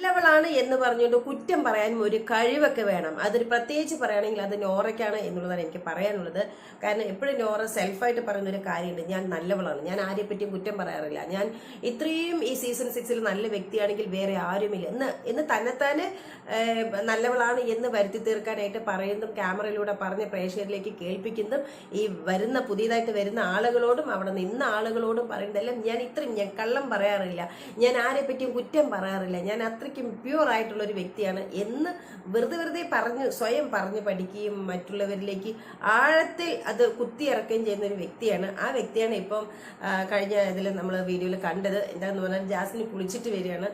നല്ലവളാണ് എന്ന് പറഞ്ഞുകൊണ്ട് കുറ്റം പറയാനും ഒരു കഴിവൊക്കെ വേണം. അതൊരു പ്രത്യേകിച്ച് പറയുകയാണെങ്കിൽ അത് നോറയ്ക്കാണ് എന്നുള്ളതാണ് എനിക്ക് പറയാനുള്ളത്. കാരണം എപ്പോഴും നോറ സെൽഫായിട്ട് പറയുന്നൊരു കാര്യമുണ്ട്. ഞാൻ നല്ലവളാണ്. ഞാൻ ആരെ പറ്റിയും കുറ്റം പറയാറില്ല. ഞാൻ ഇത്രയും ഈ സീസൺ സിക്സിൽ നല്ല വ്യക്തിയാണെങ്കിൽ വേറെ ആരുമില്ല. എന്ന് എന്ന് തന്നെത്താനെ നല്ലവളാണ് എന്ന് വരുത്തി തീർക്കാനായിട്ട് പറയുന്നതും ക്യാമറയിലൂടെ പറഞ്ഞ് പ്രേക്ഷകരിലേക്ക് കേൾപ്പിക്കുന്നതും ഈ വരുന്ന പുതിയതായിട്ട് വരുന്ന ആളുകളോടും അവിടെ നിന്ന ആളുകളോടും പറയുന്നതെല്ലാം ഞാൻ ഇത്രയും ഞാൻ കള്ളം പറയാറില്ല. ഞാൻ ആരെ പറ്റിയും കുറ്റം പറയാറില്ല. ഞാൻ അത്രയ്ക്കും പ്യൂർ ആയിട്ടുള്ള ഒരു വ്യക്തിയാണ് എന്ന് വെറുതെ വെറുതെ പറഞ്ഞ് സ്വയം പറഞ്ഞ് പഠിക്കുകയും മറ്റുള്ളവരിലേക്ക് ആഴത്തിൽ അത് കുത്തിയിറക്കുകയും ചെയ്യുന്ന ഒരു വ്യക്തിയാണ്. ആ വ്യക്തിയാണ് ഇപ്പം കഴിഞ്ഞ ഇതിൽ നമ്മൾ വീഡിയോയിൽ കണ്ടത്. എന്താണെന്ന് പറഞ്ഞാൽ ജാസിന് കുളിച്ചിട്ട് വരികയാണ്.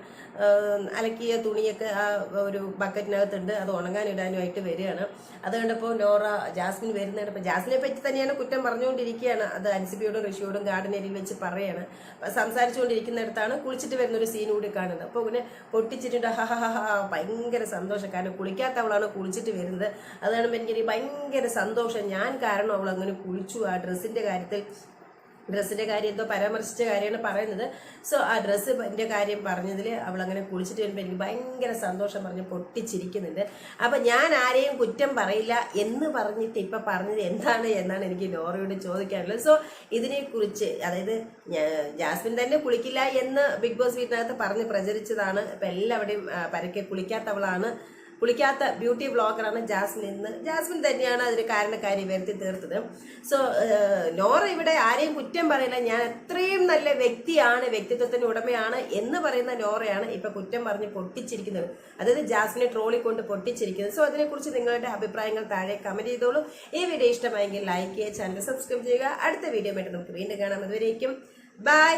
അലക്കിയ തുണിയൊക്കെ ആ ഒരു ബക്കറ്റിനകത്തുണ്ട്. അത് ഉണങ്ങാനിടാനുമായിട്ട് വരികയാണ്. അത് കണ്ടപ്പോൾ നോറ ജാസ്മിൻ വരുന്ന കണ്ടപ്പോൾ ജാസ്മിനെ പറ്റി തന്നെയാണ് കുറ്റം പറഞ്ഞുകൊണ്ടിരിക്കുകയാണ്. അത് അൻസിബിയോടും ഋഷിയോടും ഗാർഡൻ ഏരിയയിൽ വെച്ച് പറയുകയാണ് സംസാരിച്ചുകൊണ്ടിരിക്കുന്നിടത്താണ് കുളിച്ചിട്ട് വരുന്ന ഒരു സീൻ കൂടി കാണുന്നത്. അപ്പോൾ പിന്നെ പൊട്ടിച്ചിട്ടുണ്ട് ഹ ഹ ഹാ ഹാ. ഭയങ്കര സന്തോഷം. കാരണം കുളിക്കാത്തവളാണ് കുളിച്ചിട്ട് വരുന്നത്. അത് കാണുമ്പോൾ എനിക്ക് ഭയങ്കര സന്തോഷം. ഞാൻ കാരണം അവൾ അങ്ങനെ കുളിച്ചു. ആ ഡ്രസ്സിന്റെ കാര്യത്തിൽ ഡ്രസ്സിന്റെ കാര്യം എന്തോ പരാമർശിച്ച കാര്യമാണ് പറയുന്നത്. സോ ആ ഡ്രസ്സിന്റെ കാര്യം പറഞ്ഞതിൽ അവൾ അങ്ങനെ കുളിച്ചിട്ട് വരുമ്പോൾ എനിക്ക് ഭയങ്കര സന്തോഷം പറഞ്ഞ് പൊട്ടിച്ചിരിക്കുന്നുണ്ട്. അപ്പം ഞാൻ ആരെയും കുറ്റം പറയില്ല എന്ന് പറഞ്ഞിട്ട് ഇപ്പം പറഞ്ഞത് എന്താണ് എന്നാണ് എനിക്ക് ലോറിയോട് ചോദിക്കാനുള്ളത്. സോ ഇതിനെക്കുറിച്ച് അതായത് ജാസ്മിൻ തന്നെ കുളിക്കില്ല എന്ന് ബിഗ് ബോസ് വീട്ടിനകത്ത് പറഞ്ഞ് പ്രചരിച്ചതാണ്. ഇപ്പം എല്ലാവരുടെയും പരക്കെ കുളിക്കാത്തവളാണ്. കുളിക്കാത്ത ബ്യൂട്ടി ബ്ലോഗറാണ് ജാസ്മിൻ എന്ന്. ജാസ്മിൻ തന്നെയാണ് അതിന് കാരണക്കാരി വരുത്തി തീർത്തത്. സോ നോറ ഇവിടെ ആരെയും കുറ്റം പറയില്ല. ഞാൻ അത്രയും നല്ല വ്യക്തിയാണ് വ്യക്തിത്വത്തിന്റെ ഉടമയാണ് എന്ന് പറയുന്ന നോറയാണ് ഇപ്പം കുറ്റം പറഞ്ഞ് പൊട്ടിച്ചിരിക്കുന്നത്. അതായത് ജാസ്മിനെ ട്രോളി കൊണ്ട് പൊട്ടിച്ചിരിക്കുന്നത്. സോ അതിനെക്കുറിച്ച് നിങ്ങളുടെ അഭിപ്രായങ്ങൾ താഴെ കമന്റ് ചെയ്തോളൂ. ഈ വീഡിയോ ഇഷ്ടമായെങ്കിൽ ലൈക്ക് ചെയ്യുക ചാനൽ സബ്സ്ക്രൈബ് ചെയ്യുക. അടുത്ത വീഡിയോ ആയിട്ട് നമുക്ക് വീണ്ടും കാണാം. അതുവരേക്കും. ബൈ